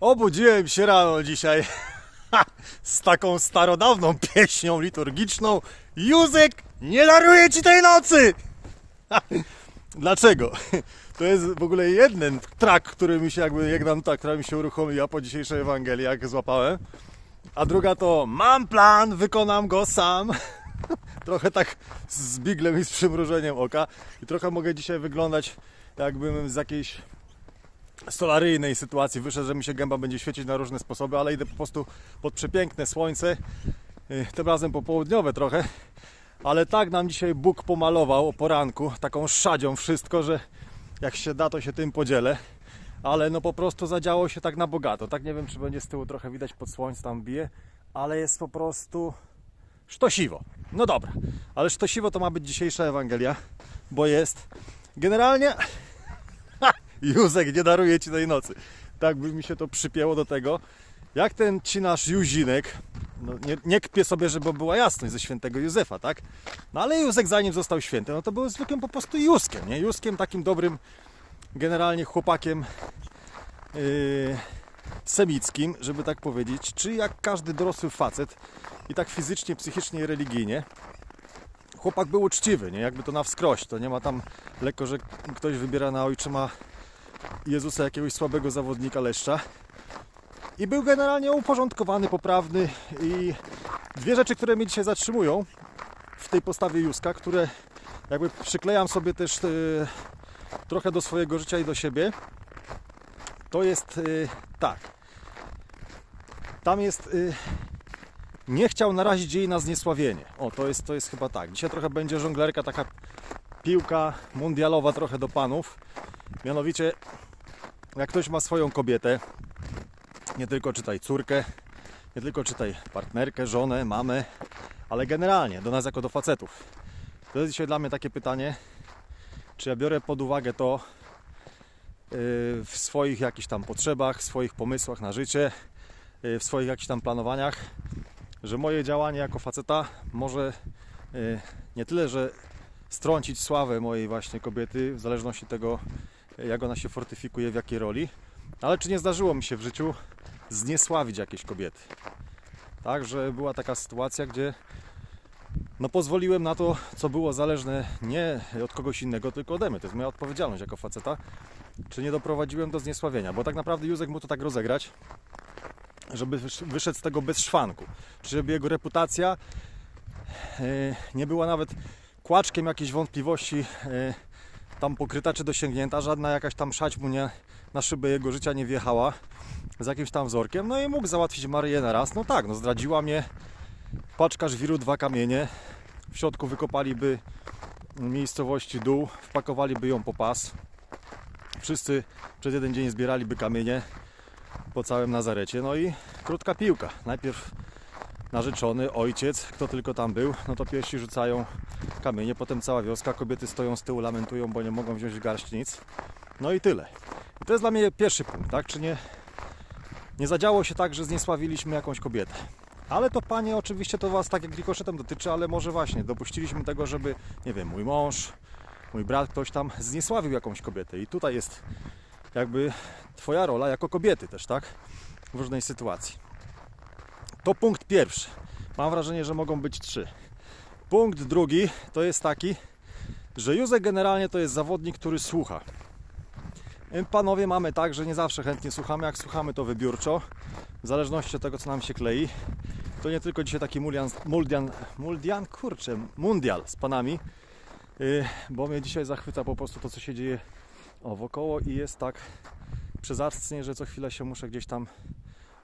Obudziłem się rano dzisiaj z taką starodawną pieśnią liturgiczną. Józek, nie daruję ci tej nocy! Dlaczego? To jest w ogóle jeden trak, który mi się jakby, jedna nuta, która mi się uruchomiła po dzisiejszej Ewangelii, jak złapałem. A druga to mam plan, wykonam go sam. Trochę tak z biglem i z przymrużeniem oka. I trochę mogę dzisiaj wyglądać jakbym z jakiejś solaryjnej sytuacji wyszedł, że mi się gęba będzie świecić na różne sposoby, ale idę po prostu pod przepiękne słońce, yy, tym razem popołudniowe trochę, ale tak nam dzisiaj Bóg pomalował o poranku, taką szadzią wszystko, że jak się da, to się tym podzielę, ale no po prostu zadziało się tak na bogato, tak nie wiem, czy będzie z tyłu trochę widać pod słońce, tam bije, ale jest po prostu sztosiwo. No dobra, ale sztosiwo to ma być dzisiejsza Ewangelia, bo jest generalnie Józek, nie daruję ci tej nocy. Tak by mi się to przypięło do tego, jak ten ci nasz Juzinek, no nie, nie kpię sobie, żeby była jasność ze świętego Józefa, tak? No ale Józek zanim został święty, no to był zwykłym po prostu Józkiem, nie? Józkiem takim dobrym, generalnie chłopakiem yy, semickim, żeby tak powiedzieć, czy jak każdy dorosły facet i tak fizycznie, psychicznie i religijnie, chłopak był uczciwy, nie? Jakby to na wskroś, to nie ma tam lekko, że ktoś wybiera na ojczyma Jezusa jakiegoś słabego zawodnika leszcza. I był generalnie uporządkowany, poprawny i dwie rzeczy, które mnie dzisiaj zatrzymują w tej postawie Józka, które jakby przyklejam sobie też e, trochę do swojego życia i do siebie, to jest e, tak. Tam jest e, nie chciał narazić jej na zniesławienie. O, to jest, to jest chyba tak. Dzisiaj trochę będzie żonglerka, taka piłka mundialowa trochę do panów. Mianowicie, jak ktoś ma swoją kobietę, nie tylko czytaj córkę, nie tylko czytaj partnerkę, żonę, mamę, ale generalnie do nas jako do facetów. To jest dzisiaj dla mnie takie pytanie, czy ja biorę pod uwagę to yy, w swoich jakichś tam potrzebach, w swoich pomysłach na życie, yy, w swoich jakichś tam planowaniach, że moje działanie jako faceta może yy, nie tyle, że strącić sławę mojej właśnie kobiety, w zależności tego, jak ona się fortyfikuje, w jakiej roli. Ale czy nie zdarzyło mi się w życiu zniesławić jakiejś kobiety? Tak, że była taka sytuacja, gdzie no pozwoliłem na to, co było zależne nie od kogoś innego, tylko ode mnie. To jest moja odpowiedzialność jako faceta. Czy nie doprowadziłem do zniesławienia? Bo tak naprawdę Józek mógł to tak rozegrać, żeby wyszedł z tego bez szwanku. Czy żeby jego reputacja yy, nie była nawet kłaczkiem jakiejś wątpliwości yy, tam pokryta czy dosięgnięta, żadna jakaś tam szać mu nie, na szybę jego życia nie wjechała z jakimś tam wzorkiem, no i mógł załatwić Maryję na raz. No tak, no zdradziła mnie, paczka żwiru, dwa kamienie, w środku wykopaliby miejscowości dół, wpakowaliby ją po pas. Wszyscy przez jeden dzień zbieraliby kamienie po całym Nazarecie. No i krótka piłka. Najpierw narzeczony, ojciec, kto tylko tam był, no to pierwsi rzucają kamienie, potem cała wioska, kobiety stoją z tyłu, lamentują, bo nie mogą wziąć w garść nic. No i tyle. I to jest dla mnie pierwszy punkt, tak? Czy nie, nie zadziało się tak, że zniesławiliśmy jakąś kobietę. Ale to panie, oczywiście to was tak jak rikoszetem dotyczy, ale może właśnie dopuściliśmy tego, żeby, nie wiem, mój mąż, mój brat, ktoś tam zniesławił jakąś kobietę. I tutaj jest jakby twoja rola jako kobiety też, tak? W różnej sytuacji. To punkt pierwszy. Mam wrażenie, że mogą być trzy. Punkt drugi to jest taki, że Józek generalnie to jest zawodnik, który słucha. Panowie mamy tak, że nie zawsze chętnie słuchamy. Jak słuchamy, to wybiórczo, w zależności od tego, co nam się klei. To nie tylko dzisiaj taki muldian, muldian, muldian kurczę, mundial z panami, yy, bo mnie dzisiaj zachwyca po prostu to, co się dzieje wokoło i jest tak przezacnie, że co chwilę się muszę gdzieś tam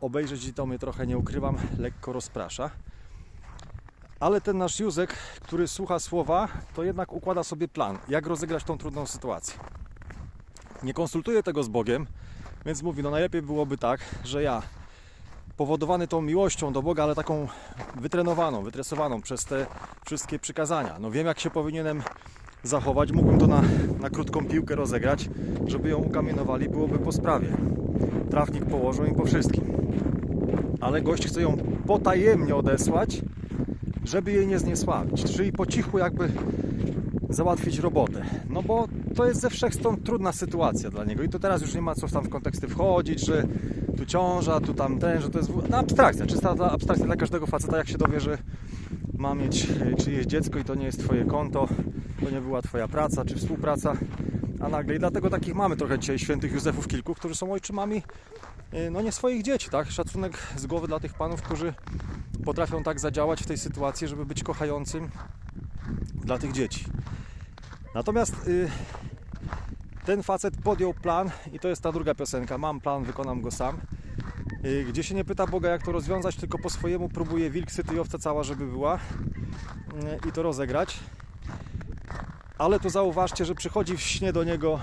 obejrzeć i to mnie trochę, nie ukrywam, lekko rozprasza. Ale ten nasz Józek, który słucha słowa, to jednak układa sobie plan, jak rozegrać tą trudną sytuację. Nie konsultuje tego z Bogiem, więc mówi, no najlepiej byłoby tak, że ja, powodowany tą miłością do Boga, ale taką wytrenowaną, wytresowaną przez te wszystkie przykazania, no wiem jak się powinienem zachować, mógłbym to na, na krótką piłkę rozegrać, żeby ją ukamienowali, byłoby po sprawie. Trafnik położył im po wszystkim. Ale gość chce ją potajemnie odesłać, żeby jej nie zniesławić, czyli po cichu jakby załatwić robotę. No bo to jest ze wszechstron trudna sytuacja dla niego i to teraz już nie ma co tam w konteksty wchodzić, że tu ciąża, tu tam ten, że to jest w- no, abstrakcja, czysta ta abstrakcja dla każdego faceta, jak się dowie, że ma mieć e, czyjeś dziecko i to nie jest twoje konto, to nie była twoja praca czy współpraca, a nagle i dlatego takich mamy trochę dzisiaj świętych Józefów kilku, którzy są ojczymami e, no nie swoich dzieci, tak? Szacunek z głowy dla tych panów, którzy potrafią tak zadziałać w tej sytuacji, żeby być kochającym dla tych dzieci. Natomiast y, ten facet podjął plan i to jest ta druga piosenka. Mam plan, wykonam go sam. Y, Gdzie się nie pyta Boga, jak to rozwiązać, tylko po swojemu próbuje wilk, syty i owca cała, żeby była y, i to rozegrać. Ale tu zauważcie, że przychodzi w śnie do niego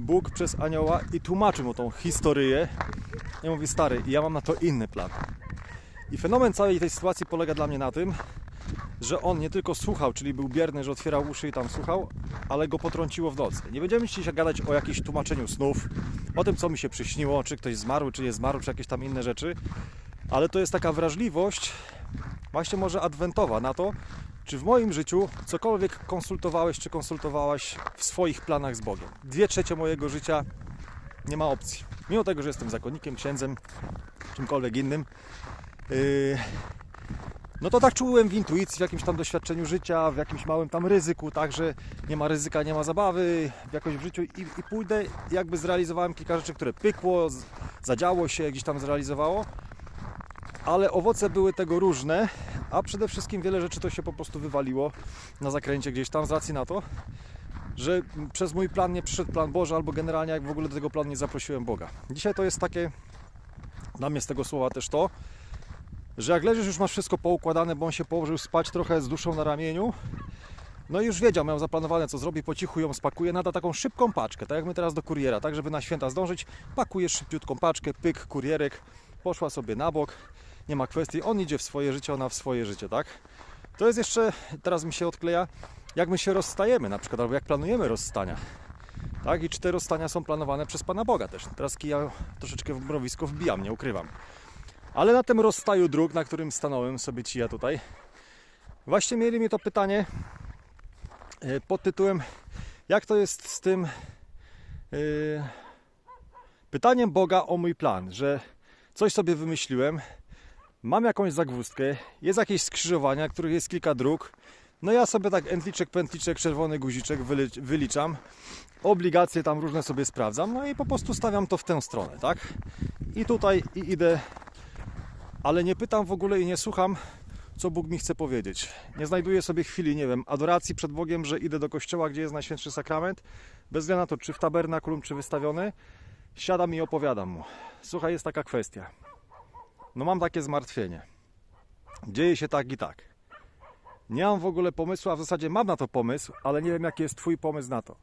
Bóg przez anioła i tłumaczy mu tą historię. I mówi, stary, ja mam na to inny plan. I fenomen całej tej sytuacji polega dla mnie na tym, że on nie tylko słuchał, czyli był bierny, że otwierał uszy i tam słuchał, ale go potrąciło w nocy. Nie będziemy dzisiaj gadać o jakimś tłumaczeniu snów, o tym, co mi się przyśniło, czy ktoś zmarł, czy nie zmarł, czy jakieś tam inne rzeczy, ale to jest taka wrażliwość, właśnie może adwentowa na to, czy w moim życiu cokolwiek konsultowałeś, czy konsultowałaś w swoich planach z Bogiem. Dwie trzecie mojego życia nie ma opcji. Mimo tego, że jestem zakonnikiem, księdzem, czymkolwiek innym, no to tak czułem w intuicji, w jakimś tam doświadczeniu życia, w jakimś małym tam ryzyku, także nie ma ryzyka, nie ma zabawy, jakoś w życiu i, i pójdę, jakby zrealizowałem kilka rzeczy, które pykło, zadziało się, gdzieś tam zrealizowało, ale owoce były tego różne, a przede wszystkim wiele rzeczy to się po prostu wywaliło na zakręcie gdzieś tam z racji na to, że przez mój plan nie przyszedł plan Boży, albo generalnie jak w ogóle do tego planu nie zaprosiłem Boga. Dzisiaj to jest takie, dla mnie z tego słowa też to, że jak leżysz, już masz wszystko poukładane, bo on się położył spać trochę z duszą na ramieniu. No i już wiedział, miał zaplanowane, co zrobi, po cichu ją spakuje, nada taką szybką paczkę, tak jak my teraz do kuriera, tak żeby na święta zdążyć, pakujesz szybciutką paczkę, pyk, kurierek, poszła sobie na bok, nie ma kwestii, on idzie w swoje życie, ona w swoje życie, tak? To jest jeszcze, teraz mi się odkleja, jak my się rozstajemy na przykład, albo jak planujemy rozstania. Tak, i czy te rozstania są planowane przez Pana Boga też. Teraz kija troszeczkę w mrowisko wbijam, nie ukrywam. Ale na tym rozstaju dróg, na którym stanąłem sobie ci ja tutaj, właśnie mieli mi to pytanie e, pod tytułem jak to jest z tym e, pytaniem Boga o mój plan, że coś sobie wymyśliłem, mam jakąś zagwózdkę, jest jakieś skrzyżowania, których jest kilka dróg, no ja sobie tak entliczek, pętliczek, czerwony guziczek wyli- wyliczam, obligacje tam różne sobie sprawdzam, no i po prostu stawiam to w tę stronę, tak? I tutaj i idę ale nie pytam w ogóle i nie słucham, co Bóg mi chce powiedzieć. Nie znajduję sobie chwili, nie wiem, adoracji przed Bogiem, że idę do kościoła, gdzie jest Najświętszy Sakrament, bez względu na to, czy w tabernakulum, czy wystawiony, siadam i opowiadam mu. Słuchaj, jest taka kwestia. No mam takie zmartwienie. Dzieje się tak i tak. Nie mam w ogóle pomysłu, a w zasadzie mam na to pomysł, ale nie wiem, jaki jest Twój pomysł na to.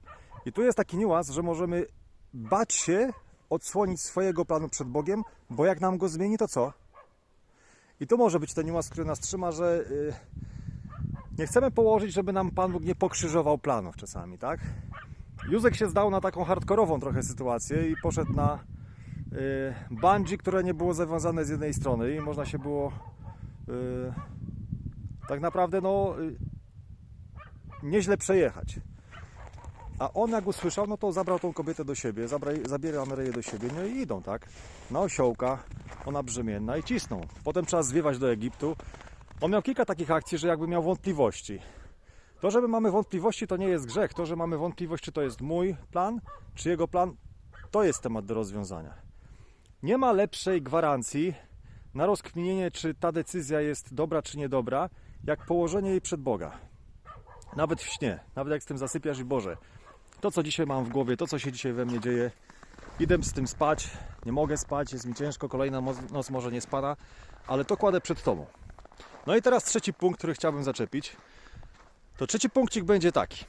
I tu jest taki niuans, że możemy bać się odsłonić swojego planu przed Bogiem, bo jak nam go zmieni, to co? I to może być ten niuans, który nas trzyma, że y, nie chcemy położyć, żeby nam Pan Bóg nie pokrzyżował planów czasami, tak? Józek się zdał na taką hardkorową trochę sytuację i poszedł na y, bungee, które nie było zawiązane z jednej strony i można się było y, tak naprawdę no nieźle przejechać. A on jak usłyszał, no to zabrał tą kobietę do siebie, zabiera Maryję do siebie, no i idą, tak? Na osiołka, ona brzemienna i cisną. Potem trzeba zwiewać do Egiptu. On miał kilka takich akcji, że jakby miał wątpliwości. To, że my mamy wątpliwości, to nie jest grzech. To, że mamy wątpliwość, czy to jest mój plan, czy jego plan, to jest temat do rozwiązania. Nie ma lepszej gwarancji na rozkminienie, czy ta decyzja jest dobra, czy niedobra, jak położenie jej przed Boga. Nawet w śnie, nawet jak z tym zasypiasz i Boże, to co dzisiaj mam w głowie, to co się dzisiaj we mnie dzieje, idę z tym spać, nie mogę spać, jest mi ciężko, kolejna noc może nie spada, ale to kładę przed Tobą. No i teraz trzeci punkt, który chciałbym zaczepić. To trzeci punkcik będzie taki.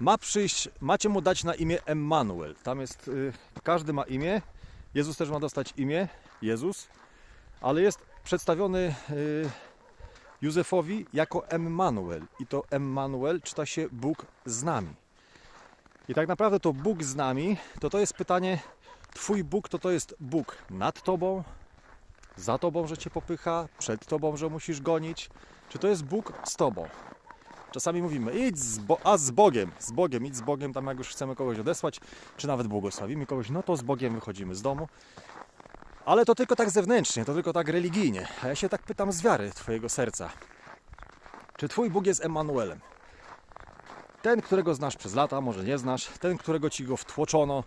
Ma przyjść, macie mu dać na imię Emmanuel. Tam jest, y, każdy ma imię. Jezus też ma dostać imię, Jezus, ale jest przedstawiony y, Józefowi jako Emmanuel. I to Emmanuel czyta się Bóg z nami. I tak naprawdę to Bóg z nami, to to jest pytanie, Twój Bóg to to jest Bóg nad Tobą, za Tobą, że Cię popycha, przed Tobą, że musisz gonić, czy to jest Bóg z Tobą? Czasami mówimy, idź z bo- a z Bogiem, z Bogiem, idź z Bogiem, tam jak już chcemy kogoś odesłać, czy nawet błogosławimy kogoś, no to z Bogiem wychodzimy z domu. Ale to tylko tak zewnętrznie, to tylko tak religijnie. A ja się tak pytam z wiary Twojego serca. Czy Twój Bóg jest Emanuelem? Ten, którego znasz przez lata, może nie znasz, ten, którego ci go wtłoczono,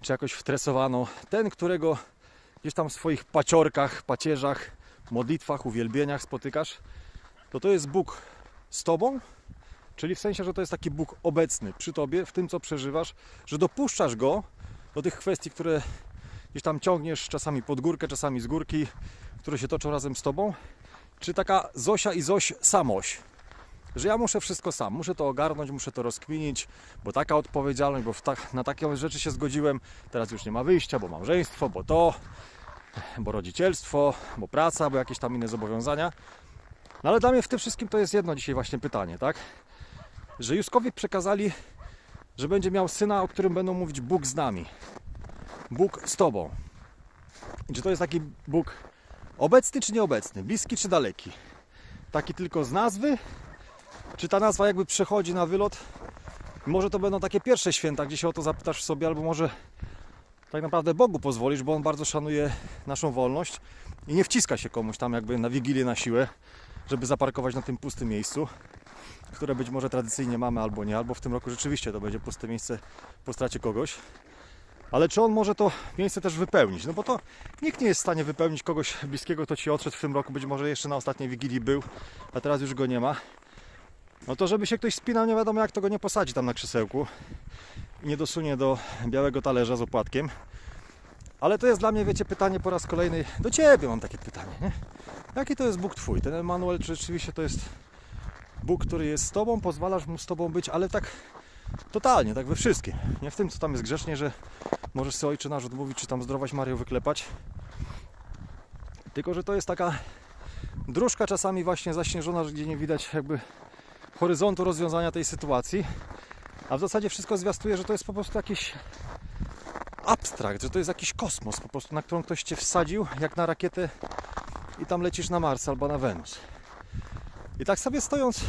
czy jakoś wtresowano, ten, którego gdzieś tam w swoich paciorkach, pacierzach, modlitwach, uwielbieniach spotykasz, to to jest Bóg z Tobą, czyli w sensie, że to jest taki Bóg obecny przy Tobie, w tym, co przeżywasz, że dopuszczasz Go do tych kwestii, które gdzieś tam ciągniesz, czasami pod górkę, czasami z górki, które się toczą razem z Tobą, czy taka Zosia i Zoś samoś, że ja muszę wszystko sam, muszę to ogarnąć, muszę to rozkminić, bo taka odpowiedzialność, bo w tak, na takie rzeczy się zgodziłem, teraz już nie ma wyjścia, bo małżeństwo, bo to, bo rodzicielstwo, bo praca, bo jakieś tam inne zobowiązania. No ale dla mnie w tym wszystkim to jest jedno dzisiaj właśnie pytanie, tak? Że Juskowi przekazali, że będzie miał syna, o którym będą mówić Bóg z nami. Bóg z tobą. I czy to jest taki Bóg obecny czy nieobecny, bliski czy daleki? Taki tylko z nazwy, czy ta nazwa jakby przechodzi na wylot? Może to będą takie pierwsze święta, gdzie się o to zapytasz sobie, albo może tak naprawdę Bogu pozwolisz, bo On bardzo szanuje naszą wolność i nie wciska się komuś tam jakby na wigilię na siłę, żeby zaparkować na tym pustym miejscu, które być może tradycyjnie mamy albo nie, albo w tym roku rzeczywiście to będzie puste miejsce po stracie kogoś. Ale czy on może to miejsce też wypełnić? No bo to nikt nie jest w stanie wypełnić kogoś bliskiego, kto ci odszedł w tym roku, być może jeszcze na ostatniej wigilii był, a teraz już go nie ma. No to żeby się ktoś spinał, nie wiadomo jak to go nie posadzi tam na krzesełku i nie dosunie do białego talerza z opłatkiem. Ale to jest dla mnie, wiecie, pytanie po raz kolejny do Ciebie mam takie pytanie, nie? Jaki to jest Bóg Twój? Ten Emanuel, czy rzeczywiście to jest Bóg, który jest z Tobą, pozwalasz Mu z Tobą być, ale tak totalnie, tak we wszystkim. Nie w tym, co tam jest grzecznie, że możesz sobie Ojcze Nasz odmówić, czy tam zdrowaś Mario wyklepać. Tylko, że to jest taka dróżka czasami właśnie zaśnieżona, gdzie nie widać jakby horyzontu rozwiązania tej sytuacji. A w zasadzie wszystko zwiastuje, że to jest po prostu jakiś abstrakt, że to jest jakiś kosmos po prostu, na którą ktoś cię wsadził, jak na rakietę i tam lecisz na Mars albo na Wenus. I tak sobie stojąc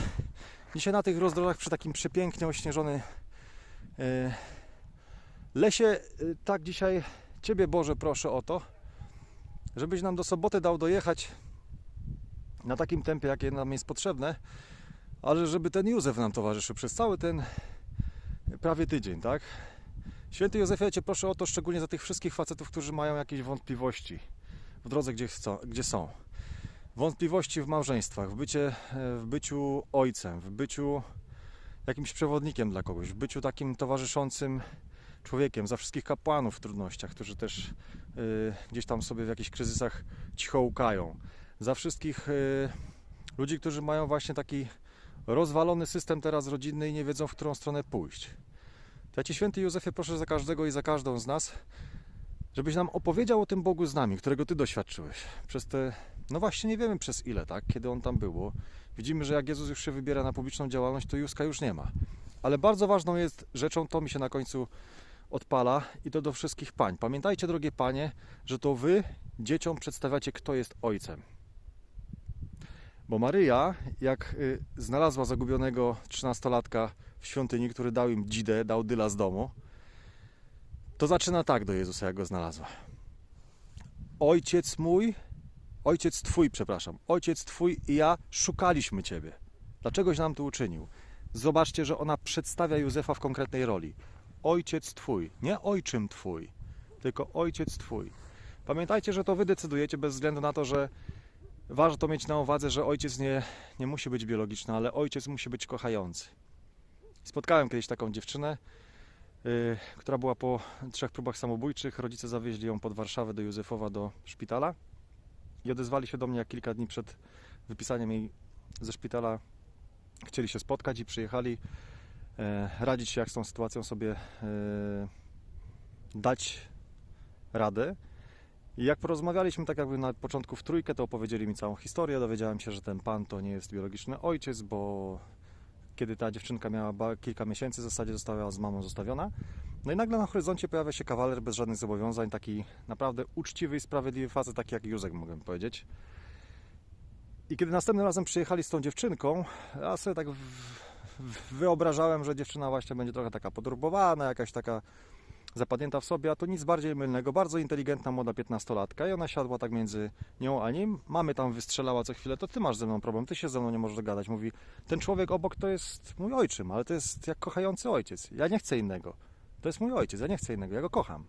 dzisiaj na tych rozdrożach przy takim przepięknie ośnieżonym e, lesie, e, tak dzisiaj Ciebie Boże proszę o to, żebyś nam do soboty dał dojechać na takim tempie, jakie nam jest potrzebne, ale żeby ten Józef nam towarzyszył przez cały ten prawie tydzień, tak? Święty Józefie, ja Cię proszę o to szczególnie za tych wszystkich facetów, którzy mają jakieś wątpliwości w drodze, gdzie, chcą, gdzie są. Wątpliwości w małżeństwach, w, bycie, w byciu ojcem, w byciu jakimś przewodnikiem dla kogoś, w byciu takim towarzyszącym człowiekiem, za wszystkich kapłanów w trudnościach, którzy też y, gdzieś tam sobie w jakichś kryzysach cicho łkają, za wszystkich y, ludzi, którzy mają właśnie taki rozwalony system teraz rodzinny i nie wiedzą, w którą stronę pójść. To ja Cię, święty Józefie, proszę za każdego i za każdą z nas, żebyś nam opowiedział o tym Bogu z nami, którego Ty doświadczyłeś przez te, no właśnie nie wiemy przez ile, tak, kiedy On tam było. Widzimy, że jak Jezus już się wybiera na publiczną działalność, to Józka już nie ma. Ale bardzo ważną jest rzeczą, to mi się na końcu odpala i to do wszystkich pań. Pamiętajcie, drogie panie, że to Wy dzieciom przedstawiacie, kto jest Ojcem. Bo Maryja, jak y, znalazła zagubionego trzynastolatka w świątyni, który dał im dzidę, dał dyla z domu, to zaczyna tak do Jezusa, jak go znalazła. Ojciec mój, ojciec twój, przepraszam, ojciec twój i ja szukaliśmy ciebie. Dlaczegoś nam to uczynił? Zobaczcie, że ona przedstawia Józefa w konkretnej roli. Ojciec twój, nie ojczym twój, tylko ojciec twój. Pamiętajcie, że to wy decydujecie bez względu na to, że warto mieć na uwadze, że ojciec nie, nie musi być biologiczny, ale ojciec musi być kochający. Spotkałem kiedyś taką dziewczynę, yy, która była po trzech próbach samobójczych. Rodzice zawieźli ją pod Warszawę do Józefowa do szpitala i odezwali się do mnie kilka dni przed wypisaniem jej ze szpitala. Chcieli się spotkać i przyjechali radzić się, jak z tą sytuacją sobie e, dać radę. I jak porozmawialiśmy tak jakby na początku w trójkę, to opowiedzieli mi całą historię. Dowiedziałem się, że ten pan to nie jest biologiczny ojciec, bo kiedy ta dziewczynka miała kilka miesięcy, w zasadzie została z mamą zostawiona. No i nagle na horyzoncie pojawia się kawaler bez żadnych zobowiązań, taki naprawdę uczciwy i sprawiedliwy facet, taki jak Józek, mogę powiedzieć. I kiedy następnym razem przyjechali z tą dziewczynką, ja sobie tak wyobrażałem, że dziewczyna właśnie będzie trochę taka podrubowana, jakaś taka zapadnięta w sobie, a to nic bardziej mylnego. Bardzo inteligentna młoda 15-latka i ona siadła tak między nią a nim. Mamy tam wystrzelała co chwilę, to ty masz ze mną problem, ty się ze mną nie możesz dogadać. Mówi, ten człowiek obok to jest mój ojczym, ale to jest jak kochający ojciec. Ja nie chcę innego. To jest mój ojciec, ja nie chcę innego, ja go kocham,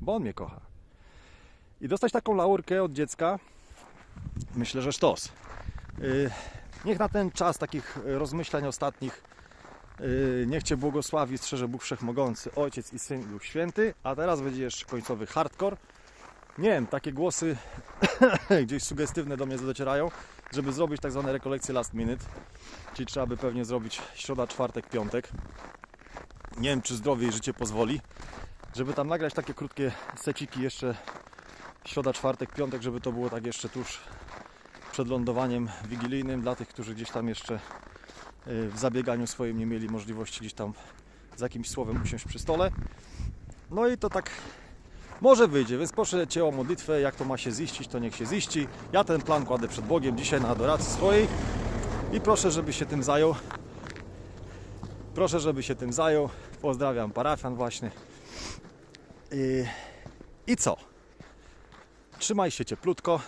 bo on mnie kocha. I dostać taką laurkę od dziecka, myślę, że sztos. Yy, Niech na ten czas takich rozmyślań ostatnich Yy, Niech Cię błogosławi, strzeże Bóg Wszechmogący, Ojciec i Syn Duch Święty. A teraz będzie jeszcze końcowy hardcore. Nie wiem, takie głosy gdzieś sugestywne do mnie docierają, żeby zrobić tak zwane rekolekcje last minute. Czyli trzeba by pewnie zrobić środa, czwartek, piątek. Nie wiem, czy zdrowie i życie pozwoli, żeby tam nagrać takie krótkie seciki jeszcze środa, czwartek, piątek, żeby to było tak jeszcze tuż przed lądowaniem wigilijnym dla tych, którzy gdzieś tam jeszcze w zabieganiu swoim nie mieli możliwości gdzieś tam z jakimś słowem usiąść przy stole. No i to tak może wyjdzie, więc proszę Cię o modlitwę, jak to ma się ziścić, to niech się ziści. Ja ten plan kładę przed Bogiem dzisiaj na adoracji swojej i proszę, żeby się tym zajął. Proszę, żeby się tym zajął. Pozdrawiam parafian właśnie. I, I co? Trzymaj się cieplutko.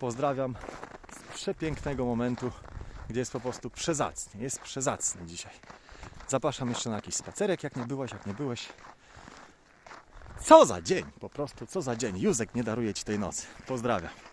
Pozdrawiam z przepięknego momentu gdzie jest po prostu przezacnie. Jest przezacnie dzisiaj. Zapraszam jeszcze na jakiś spacerek, jak nie byłeś, jak nie byłeś. Co za dzień, po prostu, co za dzień. Józek nie daruje Ci tej nocy. Pozdrawiam.